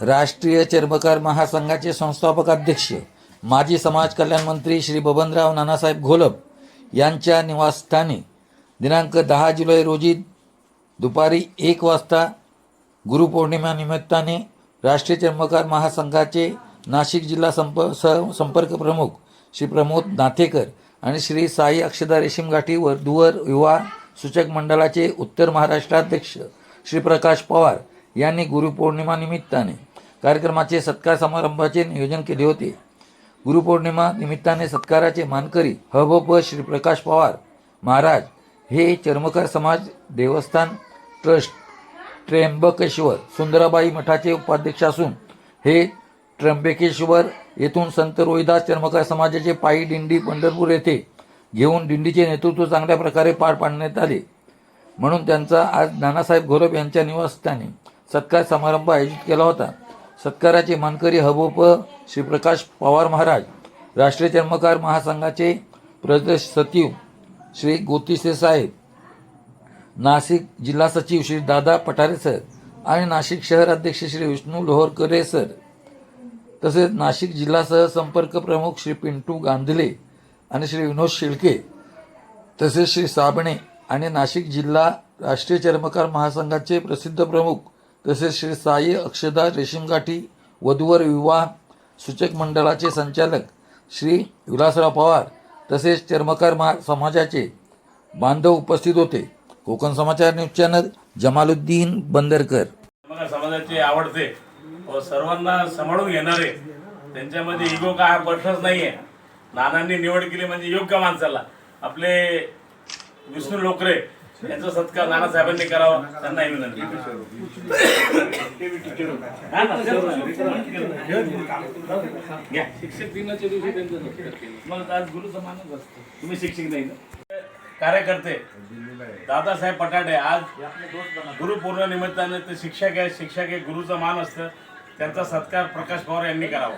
राष्ट्रीय चर्मकार महासंघाचे संस्थापक अध्यक्ष माजी समाज कल्याण मंत्री श्री बबनराव नानासाहेब घोलप यांच्या निवासस्थानी दिनांक दहा जुलै रोजी दुपारी एक वाजता गुरुपौर्णिमा निमित्ताने राष्ट्रीय चर्मकार महासंघाचे नाशिक जिल्हा संप स संपर्क प्रमुख श्री प्रमोद नाथेकर आणि श्री साई अक्षदा रेशीम व दुवर युवा सूचक मंडळाचे उत्तर महाराष्ट्राध्यक्ष श्री प्रकाश पवार यांनी गुरुपौर्णिमा निमित्ताने. कार्यक्रमाचे सत्कार समारंभाचे नियोजन केले होते. गुरुपौर्णिमा निमित्ताने सत्काराचे मानकरी हबप श्री प्रकाश पवार महाराज हे चर्मकार समाज देवस्थान ट्रस्ट त्र्यंबकेश्वर सुंदराबाई मठाचे उपाध्यक्ष असून हे त्र्यंबकेश्वर येथून संत रोहिदास चर्मकार समाजाचे पायी दिंडी पंढरपूर येथे घेऊन दिंडीचे नेतृत्व चांगल्या प्रकारे पार पाडण्यात आले. म्हणून त्यांचा आज नानासाहेब घोरप यांच्या निवासस्थानी सत्कार समारंभ आयोजित केला होता. सत्काराचे मानकरी हबोप श्रीप्रकाश पवार महाराज राष्ट्रीय चर्मकार महासंघाचे प्रदेश सचिव श्री गोतिसे साहेब नाशिक जिल्हा सचिव श्री दादा पठारे सर आणि नाशिक शहर अध्यक्ष श्री विष्णू लोहरकरे सर तसेच नाशिक जिल्हा सहसंपर्क प्रमुख श्री पिंटू गांधले आणि श्री विनोद शेळके तसेच श्री साबणे आणि नाशिक जिल्हा राष्ट्रीय चर्मकार महासंघाचे प्रसिद्ध प्रमुख तसेच श्री साई अक्षदा रेशीमगाठी वधूवर विवाह सूचक मंडळाचे संचालक श्री विलासराव पवार तसेच चर्मकार महा समाजाचे बांधव उपस्थित होते. Konkan Samachar news channel Jamaluddin Bandarkar. समाजाचे आवडते व सर्वांना सांभाळून घेणारे त्यांच्यामध्ये इगो का हा प्रश्नच नाहीये. नानांनी निवड केली म्हणजे योग्य माणसाला. आपले विष्णू लोकरे यांचा सत्कार नानासाहेबांनी करावा त्यांना ही विनंती. हा. शिक्षक दिनाच्या दिवशी त्यांचा सत्कार केला मग आज गुरु समानच असतो. तुम्ही शिक्षक नाही ना? कार्यकर्ते दादासाहेब पटाडे आज गुरुपौर्णिमा निमित्ताने ते शिक्षक आहे शिक्षक आहे गुरुचं मान असतं. त्यांचा सत्कार प्रकाश पवार यांनी करावा.